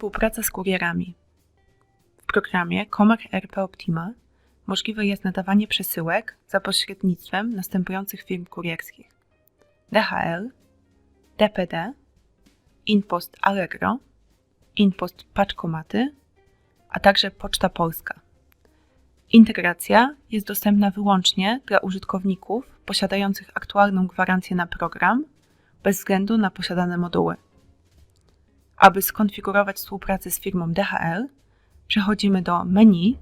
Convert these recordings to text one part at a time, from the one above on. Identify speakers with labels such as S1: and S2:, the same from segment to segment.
S1: Współpraca z kurierami. W programie Comac RP Optima możliwe jest nadawanie przesyłek za pośrednictwem następujących firm kurierskich: DHL, DPD, Inpost Allegro, Inpost Paczkomaty, a także Poczta Polska. Integracja jest dostępna wyłącznie dla użytkowników posiadających aktualną gwarancję na program, bez względu na posiadane moduły. Aby skonfigurować współpracę z firmą DHL, przechodzimy do menu,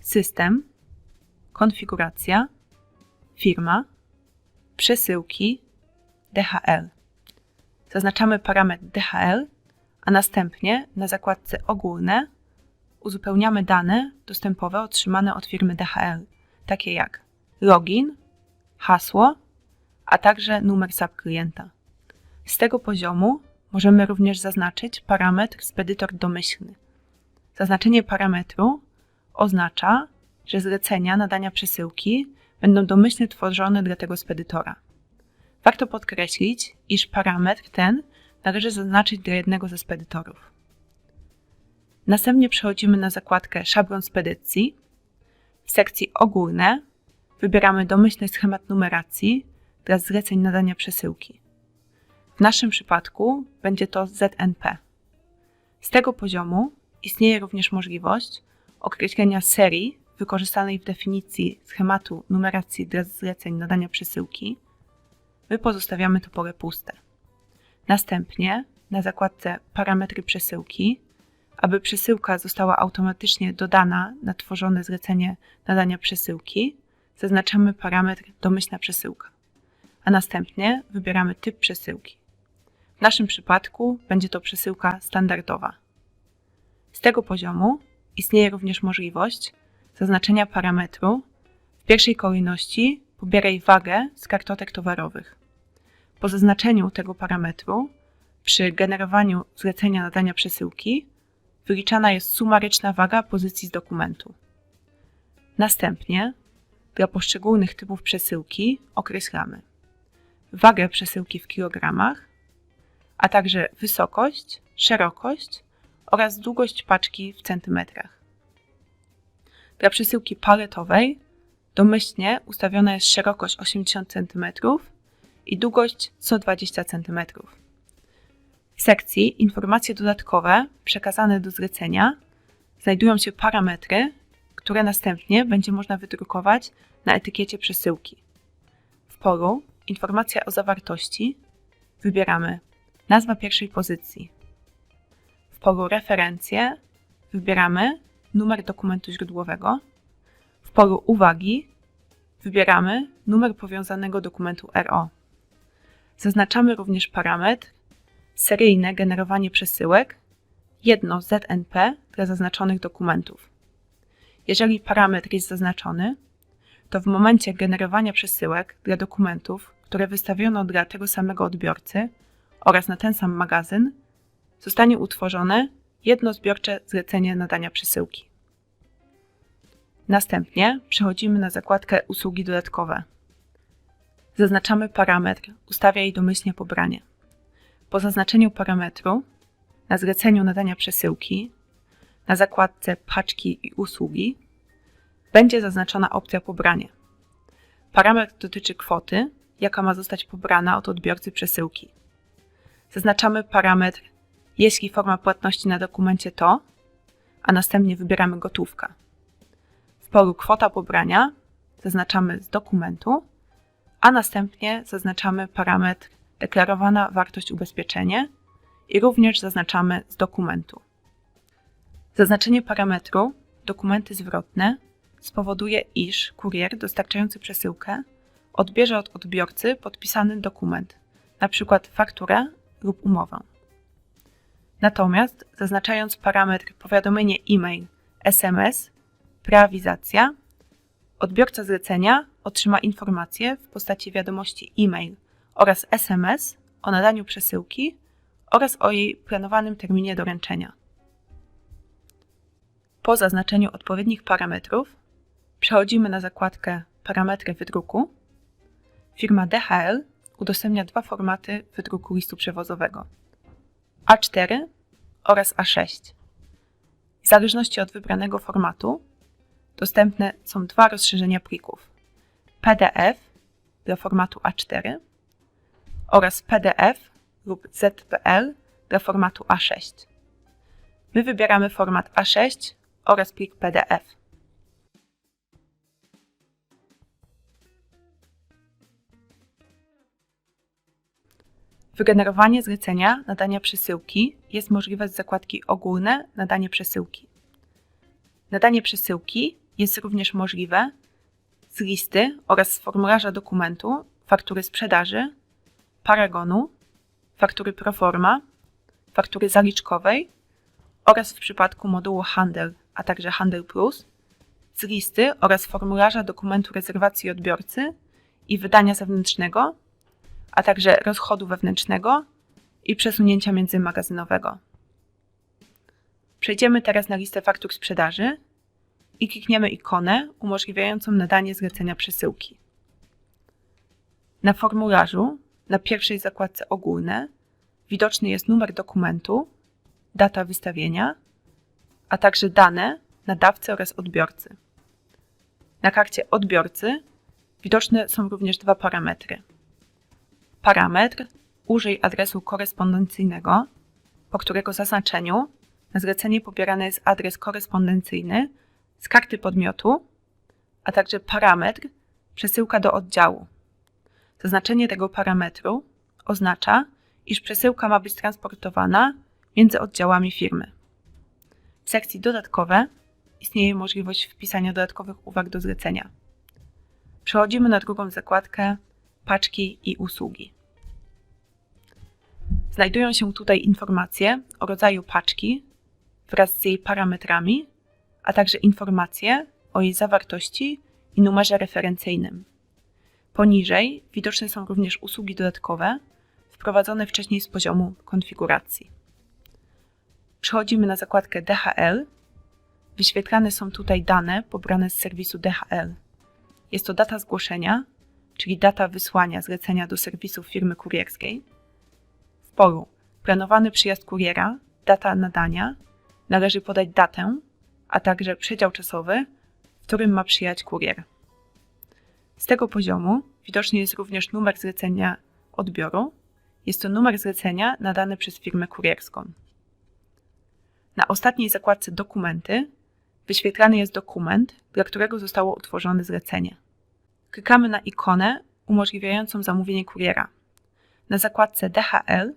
S1: system, konfiguracja, firma, przesyłki, DHL. Zaznaczamy parametr DHL, a następnie na zakładce ogólne uzupełniamy dane dostępowe otrzymane od firmy DHL, takie jak login, hasło, a także numer SAP klienta. Z tego poziomu możemy również zaznaczyć parametr spedytor domyślny. Zaznaczenie parametru oznacza, że zlecenia nadania przesyłki będą domyślnie tworzone dla tego spedytora. Warto podkreślić, iż parametr ten należy zaznaczyć dla jednego ze spedytorów. Następnie przechodzimy na zakładkę Szablon spedycji. W sekcji Ogólne wybieramy domyślny schemat numeracji dla zleceń nadania przesyłki. W naszym przypadku będzie to ZNP. Z tego poziomu istnieje również możliwość określenia serii wykorzystanej w definicji schematu numeracji dla zleceń nadania przesyłki. My pozostawiamy to pole puste. Następnie na zakładce Parametry przesyłki, aby przesyłka została automatycznie dodana na tworzone zlecenie nadania przesyłki, zaznaczamy parametr domyślna przesyłka, a następnie wybieramy typ przesyłki. W naszym przypadku będzie to przesyłka standardowa. Z tego poziomu istnieje również możliwość zaznaczenia parametru w pierwszej kolejności pobieraj wagę z kartotek towarowych. Po zaznaczeniu tego parametru przy generowaniu zlecenia nadania przesyłki wyliczana jest sumaryczna waga pozycji z dokumentu. Następnie dla poszczególnych typów przesyłki określamy wagę przesyłki w kilogramach, a także wysokość, szerokość oraz długość paczki w centymetrach. Dla przesyłki paletowej domyślnie ustawiona jest szerokość 80 cm i długość 120 cm. W sekcji Informacje dodatkowe przekazane do zlecenia znajdują się parametry, które następnie będzie można wydrukować na etykiecie przesyłki. W polu Informacja o zawartości wybieramy nazwa pierwszej pozycji. W polu Referencje wybieramy numer dokumentu źródłowego. W polu Uwagi wybieramy numer powiązanego dokumentu RO. Zaznaczamy również parametr seryjne generowanie przesyłek, jedno ZNP dla zaznaczonych dokumentów. Jeżeli parametr jest zaznaczony, to w momencie generowania przesyłek dla dokumentów, które wystawiono dla tego samego odbiorcy oraz na ten sam magazyn, zostanie utworzone jedno zbiorcze zlecenie nadania przesyłki. Następnie przechodzimy na zakładkę Usługi dodatkowe. Zaznaczamy parametr Ustawiaj domyślnie pobranie. Po zaznaczeniu parametru na zleceniu nadania przesyłki na zakładce Paczki i usługi będzie zaznaczona opcja pobranie. Parametr dotyczy kwoty, jaka ma zostać pobrana od odbiorcy przesyłki. Zaznaczamy parametr jeśli forma płatności na dokumencie to, a następnie wybieramy gotówka. W polu kwota pobrania zaznaczamy z dokumentu, a następnie zaznaczamy parametr deklarowana wartość ubezpieczenie i również zaznaczamy z dokumentu. Zaznaczenie parametru dokumenty zwrotne spowoduje, iż kurier dostarczający przesyłkę odbierze od odbiorcy podpisany dokument, np. fakturę lub umowę. Natomiast zaznaczając parametr powiadomienie e-mail, SMS, preawizacja, odbiorca zlecenia otrzyma informację w postaci wiadomości e-mail oraz SMS o nadaniu przesyłki oraz o jej planowanym terminie doręczenia. Po zaznaczeniu odpowiednich parametrów przechodzimy na zakładkę Parametry wydruku. Firma DHL udostępnia dwa formaty wydruku listu przewozowego: A4 oraz A6. W zależności od wybranego formatu dostępne są dwa rozszerzenia plików: PDF dla formatu A4 oraz PDF lub ZPL dla formatu A6. My wybieramy format A6 oraz plik PDF. Wygenerowanie zlecenia nadania przesyłki jest możliwe z zakładki Ogólne nadanie przesyłki. Nadanie przesyłki jest również możliwe z listy oraz z formularza dokumentu faktury sprzedaży, paragonu, faktury proforma, faktury zaliczkowej oraz w przypadku modułu Handel, a także Handel Plus z listy oraz formularza dokumentu rezerwacji odbiorcy i wydania zewnętrznego a także rozchodu wewnętrznego i przesunięcia międzymagazynowego. Przejdziemy teraz na listę faktur sprzedaży i klikniemy ikonę umożliwiającą nadanie zlecenia przesyłki. Na formularzu, na pierwszej zakładce ogólne, widoczny jest numer dokumentu, data wystawienia, a także dane nadawcy oraz odbiorcy. Na karcie odbiorcy widoczne są również dwa parametry – Parametr użyj adresu korespondencyjnego, po którego zaznaczeniu na zlecenie pobierany jest adres korespondencyjny z karty podmiotu, a także parametr przesyłka do oddziału. Zaznaczenie tego parametru oznacza, iż przesyłka ma być transportowana między oddziałami firmy. W sekcji dodatkowe istnieje możliwość wpisania dodatkowych uwag do zlecenia. Przechodzimy na drugą zakładkę paczki i usługi. Znajdują się tutaj informacje o rodzaju paczki wraz z jej parametrami, a także informacje o jej zawartości i numerze referencyjnym. Poniżej widoczne są również usługi dodatkowe wprowadzone wcześniej z poziomu konfiguracji. Przechodzimy na zakładkę DHL. Wyświetlane są tutaj dane pobrane z serwisu DHL. Jest to data zgłoszenia, czyli data wysłania zlecenia do serwisu firmy kurierskiej. W polu planowany przyjazd kuriera, data nadania, należy podać datę, a także przedział czasowy, w którym ma przyjechać kurier. Z tego poziomu widoczny jest również numer zlecenia odbioru. Jest to numer zlecenia nadany przez firmę kurierską. Na ostatniej zakładce Dokumenty wyświetlany jest dokument, dla którego zostało utworzone zlecenie. Klikamy na ikonę umożliwiającą zamówienie kuriera. Na zakładce DHL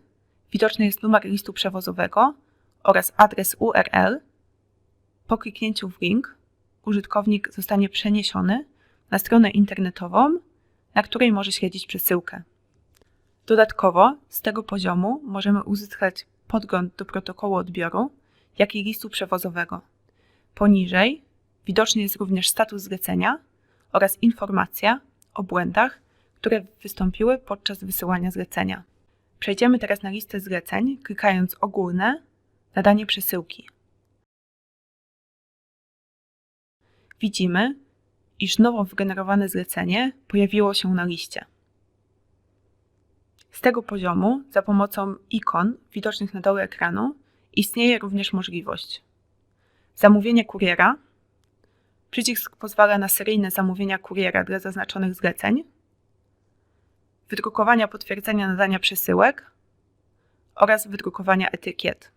S1: widoczny jest numer listu przewozowego oraz adres URL. Po kliknięciu w link użytkownik zostanie przeniesiony na stronę internetową, na której może śledzić przesyłkę. Dodatkowo z tego poziomu możemy uzyskać podgląd do protokołu odbioru, jak i listu przewozowego. Poniżej widoczny jest również status zlecenia oraz informacja o błędach, które wystąpiły podczas wysyłania zlecenia. Przejdziemy teraz na listę zleceń, klikając ogólne, nadanie przesyłki. Widzimy, iż nowo wygenerowane zlecenie pojawiło się na liście. Z tego poziomu, za pomocą ikon widocznych na dole ekranu, istnieje również możliwość zamówienia kuriera. Przycisk pozwala na seryjne zamówienia kuriera dla zaznaczonych zleceń, wydrukowania potwierdzenia nadania przesyłek oraz wydrukowania etykiet.